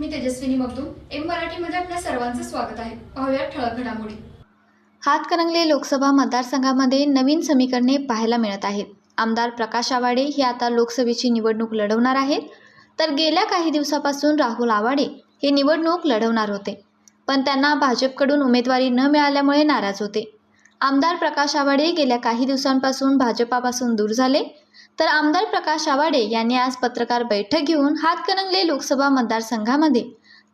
मी Tejaswini Magdum M मराठीमध्ये आपल्या सर्वांचं स्वागत आहे. पाहूया ठळक घडामोडी. हातकणंगले लोकसभा मतदारसंघामध्ये नवीन समीकरणे पाहायला मिळत आहेत. आमदार प्रकाश आवाडे हे आता लोकसभेची निवडणूक लढवणार आहेत. तर गेल्या काही दिवसापासून राहुल आवाडे हे निवडणूक लढवणार होते. पण त्यांना भाजपकडून उमेदवारी न मिळाल्यामुळे नाराज होते. आमदार प्रकाश आवाडे गेल्या काही दिवसांपासून भाजपापासून दूर झाले. तर आमदार प्रकाश आवाडे यांनी आज पत्रकार बैठक घेऊन हातकणंगले लोकसभा मतदारसंघामध्ये.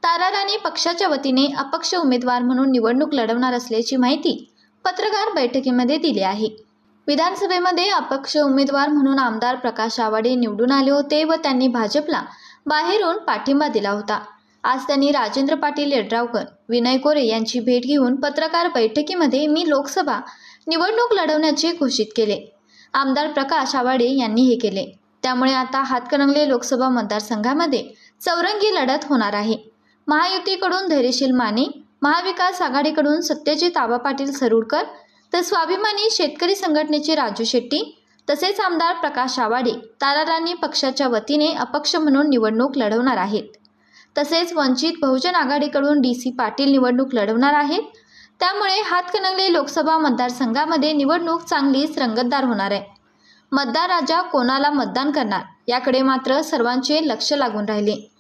ताराराणी पक्षाच्या वतीने अपक्ष उमेदवार म्हणून निवडणूक लढवणार असल्याची माहिती पत्रकार बैठकीमध्ये दिली आहे. विधानसभेमध्ये अपक्ष उमेदवार म्हणून आमदार प्रकाश आवाडे निवडून आले होते व त्यांनी भाजपला बाहेरून पाठिंबा दिला होता. आज त्यांनी राजेंद्र पाटील यड्रावकर विनय कोरे यांची भेट घेऊन पत्रकार बैठकीमध्ये मी लोकसभा निवडणूक लढवण्याचे घोषित केले. आमदार प्रकाश आवाडे यांनी हे केले. त्यामुळे आता हातकणंगले लोकसभा मतदारसंघामध्ये चौरंगी लढत होणार आहे. महायुतीकडून धैर्यशील माने महाविकास आघाडीकडून सत्यजित आबा पाटील सरुडकर तर स्वाभिमानी शेतकरी संघटनेचे राजू शेट्टी तसेच आमदार प्रकाश आवाडे ताराराणी पक्षाच्या वतीने अपक्ष म्हणून निवडणूक लढवणार आहेत. तसेच वंचित बहुजन आघाडीकडून डी सी पाटील निवडणूक लढवणार आहेत त्यामुळे हातकणंगले लोकसभा मतदारसंघामध्ये निवडणूक चांगलीच रंगतदार होणार आहे. मतदार राजा कोणाला मतदान करणार? याकडे मात्र सर्वांचे लक्ष लागून राहिले.